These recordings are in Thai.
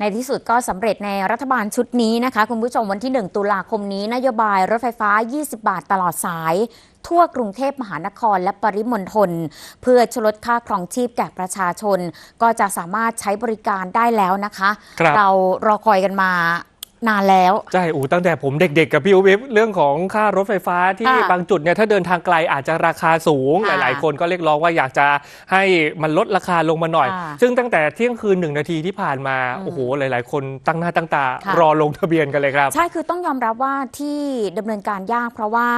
ในที่สุดก็สำเร็จในรัฐบาลชุดนี้นะคะ คุณผู้ชมวันที่ 1 ตุลาคมนี้นโยบายรถไฟฟ้า 20 บาทตลอดสาย ทั่วกรุงเทพมหานครและปริมณฑลเพื่อชดลดค่าครองชีพแก่ประชาชน ก็จะสามารถใช้บริการได้แล้วนะคะครับเรารอคอยกันมา นานแล้ว ใช่อูตั้งแต่ผมเด็กๆ กับพี่อุ๊บเรื่องของค่ารถไฟฟ้าที่ค่ะบางจุดเนี่ยถ้าเดินทางไกลอาจจะราคาสูงหค่ะลายๆ คนก็เรียกร้องว่าอยากจะให้มันลดราคาลงมาหน่อยค่ะซึ่งตั้งแต่เที่ยงคืนหนึ่งนาทีที่ผ่านมาอืมโอ้โหหลาย ๆ คนตั้งหน้าตั้งตาค่ะรอลงทะเบียนกันเลยครับ ใช่คือต้องยอมรับว่าที่ดำเนินการยากเพราะว่า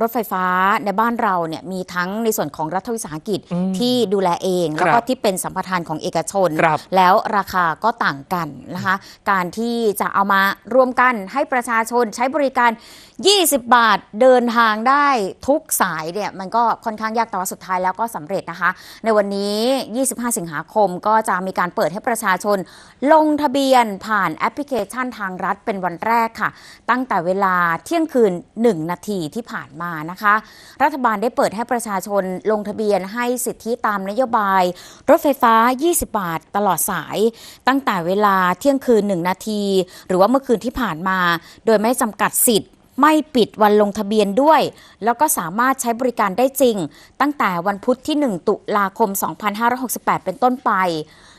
รถไฟฟ้าในบ้านเราเนี่ยมีทั้งในส่วนของรัฐวิสาหกิจอืมที่ดูแลเองครับแล้วก็ที่เป็นสัมปทานของเอกชนครับแล้วราคาก็ต่างกันนะคะ การที่จะเอามารวมกันให้ประชาชนใช้บริการ 20 บาทเดินทางได้ทุกสายเนี่ยมันก็ค่อนข้างยากแต่ว่าสุดท้ายแล้วก็สำเร็จนะคะ ในวันนี้ 25 สิงหาคมก็จะมีการเปิดให้ประชาชน ลงทะเบียนผ่านแอปพลิเคชันทางรัฐเป็นวันแรกค่ะ ตั้งแต่เวลาเที่ยงคืน 1 นาทีที่ผ่านมานะคะ รัฐบาลได้เปิดให้ประชาชนลงทะเบียนให้สิทธิตามนโยบาย รถไฟฟ้า 20 บาท ตลอดสาย ตั้งแต่เวลาเที่ยงคืน 1 นาที หรือว่าเมื่อคืนที่ผ่านมา โดยไม่จำกัดสิทธิ์ ไม่ปิดวันลงทะเบียนด้วย แล้วก็สามารถใช้บริการได้จริง ตั้งแต่วันพุธที่ 1 ตุลาคม 2568 เป็นต้นไป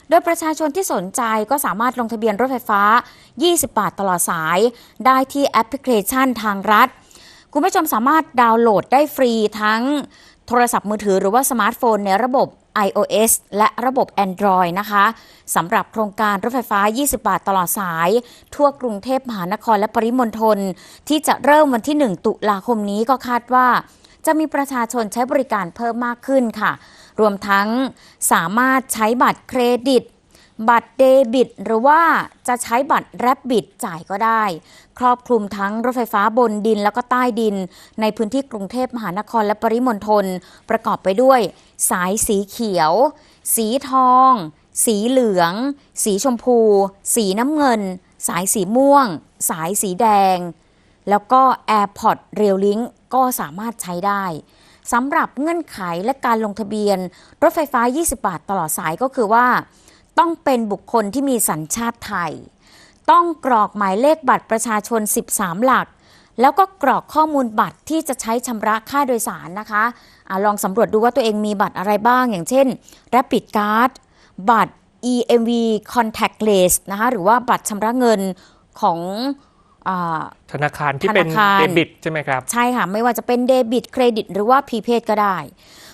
โดยประชาชนที่สนใจก็สามารถลงทะเบียนรถไฟฟ้า 20 บาทตลอดสาย ได้ที่แอปพลิเคชันทางรัฐ คุณผู้ชมสามารถดาวน์โหลดได้ฟรีทั้งโทรศัพท์มือถือหรือว่าสมาร์ทโฟนในระบบ iOS และระบบ Android นะคะสำหรับโครงการรถไฟฟ้า 20 บาทตลอดสาย ทั่วกรุงเทพมหานครและปริมณฑลที่จะเริ่มวันที่ 1 ตุลาคมนี้ก็คาดว่า จะมีประชาชนใช้บริการเพิ่มมากขึ้นค่ะ รวมทั้งสามารถใช้บัตรเครดิต บัตรเดบิต หรือว่าจะใช้บัตรแรบบิตจ่ายก็ได้ ครอบคลุมทั้งรถไฟฟ้าบนดินแล้วก็ใต้ดิน ในพื้นที่กรุงเทพมหานครและปริมณฑลประกอบไปด้วย สายสีเขียว สีทอง สีเหลือง สีชมพู สีน้ำเงิน สายสีม่วง สายสีแดง แล้วก็ AirPod Rail Link ก็สามารถใช้ได้สำหรับเงื่อนไขและการลงทะเบียน รถไฟฟ้า 20 บาทตลอดสายก็คือว่า ต้องเป็นบุคคลที่มีสัญชาติไทย ต้องกรอกหมายเลขบัตรประชาชน 13 หลัก แล้วก็กรอกข้อมูลบัตรที่จะใช้ชำระค่าโดยสารนะคะอะลองสำรวจดูว่าตัวเองมีบัตรอะไรบ้าง อย่างเช่น Rapid Card บัตร EMV Contactless นะคะหรือว่าบัตรชำระเงินของอาธนาคารที่เป็นธนาคารเดบิตใช่ไหมครับ ใช่ค่ะ ไม่ว่าจะเป็นเดบิตเครดิต หรือว่าพ r ีเพดก็ได้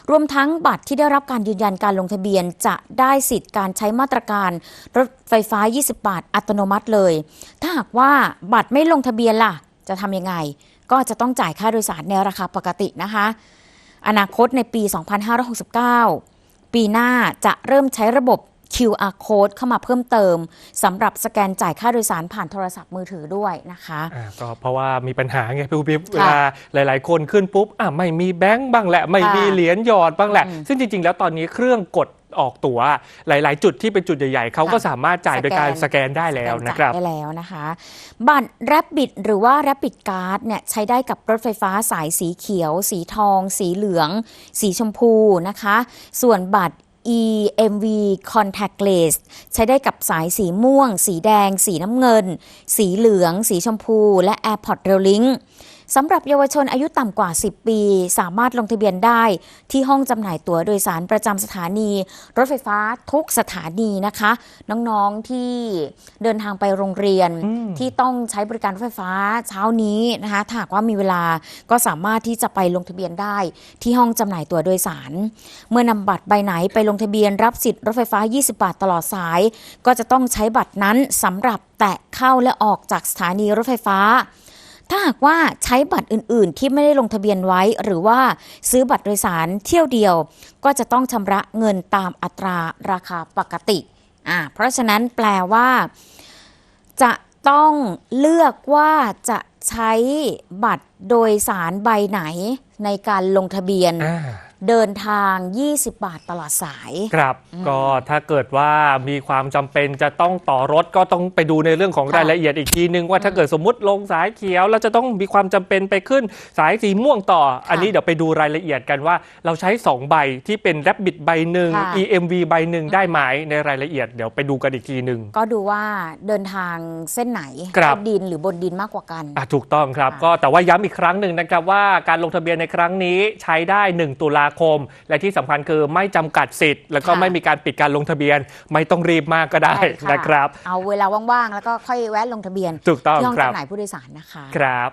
รวมทั้งบัตรที่ได้รับการยืนยันการลงทะเบียน จะได้สิทธิ์การใช้มาตรการรถไฟฟ้า 20 บาทอัตโนมัติเลย ถ้าหากว่าบัตรไม่ลงทะเบียนล่ะ จะทำยังไง ก็จะต้องจ่ายค่าโดยสารในราคาปกตินะคะ อนาคตในปี 2569 ปีหน้าจะเริ่มใช้ระบบ QR code เข้ามาเพิ่มเติมสำหรับสแกนจ่ายค่าโดยสารผ่านโทรศัพท์มือถือด้วยนะคะอ่าก็เพราะว่ามีปัญหาไงพี่อุ๊บเวค่ะลาหลาย ๆ คนขึ้นปุ๊บอะไม่มีแบงค์บ้างแหละ ไม่มีค่ะเหรียญหยอดบ้างแหละอืมซึ่งจริง ๆ แล้วตอนนี้เครื่องกดออกตั๋วหลาย ๆ จุดที่เป็นจุดใหญ่ ๆ เขาก็ค่ะสามารถจ่ายโดยการสสแกแกนนได้แล้วจ่ายนะครับได้แล้วนะคะ บัตร Rapid หรือว่า Rapid Card เนี่ยใช้ได้กับรถไฟฟ้าสายสีเขียว สีทอง สีเหลือง สีชมพูนะคะ ส่วนบัตร EMV Contactless ใช้ได้กับสายสีม่วง สีแดง สีน้ำเงิน สีเหลือง สีชมพู และ AirPod Rail Link สำหรับเยาวชนอายุต่ำกว่า 10 ปี สามารถลงทะเบียนได้ ที่ห้องจำหน่ายตั๋วโดยสารประจำสถานี รถไฟฟ้าทุกสถานีนะคะ น้องๆที่เดินทางไปโรงเรียนอืมที่ต้องใช้บริการรถไฟฟ้าเช้านี้นะคะถ้าหากว่ามีเวลาก็สามารถที่จะไปลงทะเบียนได้ ที่ห้องจำหน่ายตั๋วโดยสาร เมื่อนำบัตรใบไหนไปลงทะเบียนรับสิทธิ์รถไฟฟ้า 20 บาทตลอดสาย ก็จะต้องใช้บัตรนั้นสำหรับแตะเข้าและออกจากสถานีรถไฟฟ้า ถ้าหากว่าใช้บัตรอื่น ๆ ที่ไม่ได้ลงทะเบียนไว้ หรือว่าซื้อบัตรโดยสารเที่ยวเดียว ก็จะต้องชำระเงินตามอัตราราคาปกติอ่าเพราะฉะนั้นแปลว่า จะต้องเลือกว่าจะใช้บัตรโดยสารใบไหนในการลงทะเบียน เดินทาง 20 บาทตลอดสาย ครับ ก็ถ้าเกิดว่ามีความจำเป็นจะต้องต่อรถก็ต้องไปดูในเรื่องของค่ะรายละเอียดอีกทีนึงว่าถ้าเกิดสมมติลงสายเขียว แล้วจะต้องมีความจำเป็นไปขึ้นสายสีม่วงต่อ อันนี้เดี๋ยวไปดูรายละเอียดกันว่า เราใช้ 2 ใบที่เป็น r a b b i t ใบหนึ่ง ค่ะ EMV ใบหนึ่งได้ไหมในรายละเอียดเดี๋ยวไปดูกันอีกทีหนึ่ง ก็ดูว่าเดินทางเส้นไหนครับ ใต้ดินหรือบนดินมากกว่ากัน อะถูกต้องครับค่ะก็แต่ว่าย้ำอีกครั้งหนึ่งนะครับว่าการลงทะเบียนในครั้งนี้ใช้ได้ 1 ตุลาคม และที่สำคัญคือไม่จำกัดสิทธิ์ แล้วก็ค่ะไม่มีการปิดการลงทะเบียน ไม่ต้องรีบมากก็ได้ใช่ค่ะนะครับ เอาเวลาว่างๆ แล้วก็ค่อยแวะลงทะเบียนถูกต้องที่ห้องครับจำหน่ายผู้โดยสารนะคะ ครับ